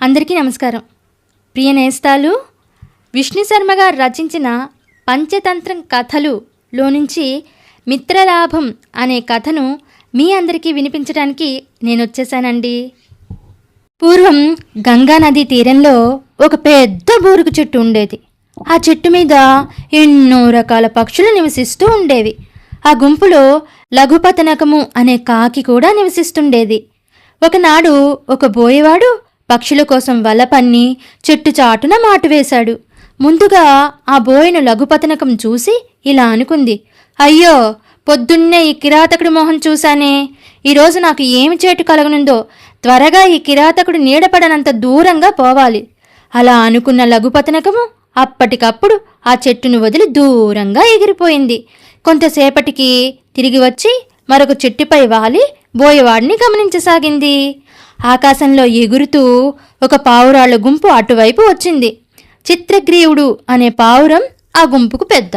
అందరికీ నమస్కారం. ప్రియ నేస్తాలు విష్ణు శర్మ గారు రచించిన పంచతంత్రం కథలులో నుంచి మిత్రలాభం అనే కథను మీ అందరికీ వినిపించడానికి నేను వచ్చేసానండి పూర్వం గంగా నది తీరంలో ఒక పెద్ద బూరుగు చెట్టు ఉండేది. ఆ చెట్టు మీద ఎన్నో రకాల పక్షులు నివసిస్తూ ఉండేవి. ఆ గుంపులో లఘుపతనకము అనే కాకి కూడా నివసిస్తుండేది. ఒకనాడు ఒక బోయవాడు పక్షుల కోసం వల పన్ని చెట్టు చాటున మాటువేశాడు. ముందుగా ఆ బోయను లఘుపతనకం చూసి ఇలా అనుకుంది. అయ్యో పొద్దున్నే ఈ కిరాతకుడి మొహం చూశానే. ఈరోజు నాకు ఏమి చేటు కలగనుందో త్వరగా ఈ కిరాతకుడు నీడపడనంత దూరంగా పోవాలి. అలా అనుకున్న లఘుపతనకము అప్పటికప్పుడు ఆ చెట్టును వదిలి దూరంగా ఎగిరిపోయింది. కొంతసేపటికి తిరిగి వచ్చి మరొక చెట్టుపై వాలి బోయవాడిని గమనించసాగింది. ఆకాశంలో ఎగురుతూ ఒక పావురాళ్ళ గుంపు అటువైపు వచ్చింది. చిత్రగ్రీవుడు అనే పావురం ఆ గుంపుకు పెద్ద.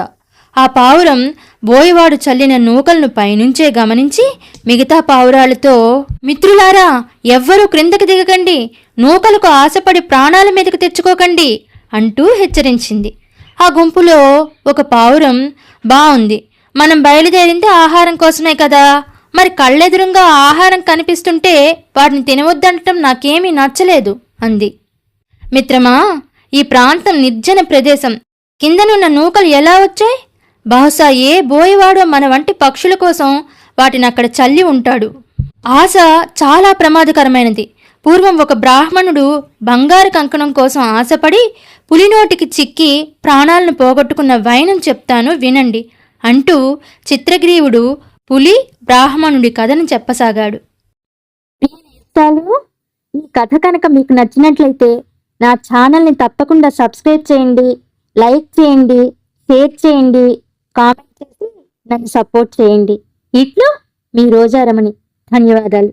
ఆ పావురం బోయవాడు చల్లిన నూకలను పైనుంచే గమనించి మిగతా పావురాలతో మిత్రులారా ఎవ్వరూ క్రిందకి దిగకండి. నూకలకు ఆశపడి ప్రాణాల మీదకు తెచ్చుకోకండి అంటూ హెచ్చరించింది. ఆ గుంపులో ఒక పావురం బాగుంది మనం బయలుదేరింది ఆహారం కోసమే కదా. మరి కళ్ళెదురుగా ఆహారం కనిపిస్తుంటే వాటిని తినవద్దంటం నాకేమీ నచ్చలేదు అంది. మిత్రమా ఈ ప్రాంతం నిర్జన ప్రదేశం. కిందనున్న నూకలు ఎలా వచ్చాయి? బహుశా ఏ బోయవాడో మన వంటి పక్షుల కోసం వాటిని అక్కడ చల్లి ఉంటాడు. ఆశ చాలా ప్రమాదకరమైనది. పూర్వం ఒక బ్రాహ్మణుడు బంగారు కంకణం కోసం ఆశపడి పులినోటికి చిక్కి ప్రాణాలను పోగొట్టుకున్న వైనం చెప్తాను వినండి అంటూ చిత్రగ్రీవుడు పులి బ్రాహ్మణుడి కథను చెప్పసాగాడు. ఈ కథ కనుక మీకు నచ్చినట్లయితే నా ఛానల్ని తప్పకుండా సబ్స్క్రైబ్ చేయండి లైక్ చేయండి షేర్ చేయండి కామెంట్ చేసి నన్ను సపోర్ట్ చేయండి. ఇట్లు మీ రోజారమణి ధన్యవాదాలు.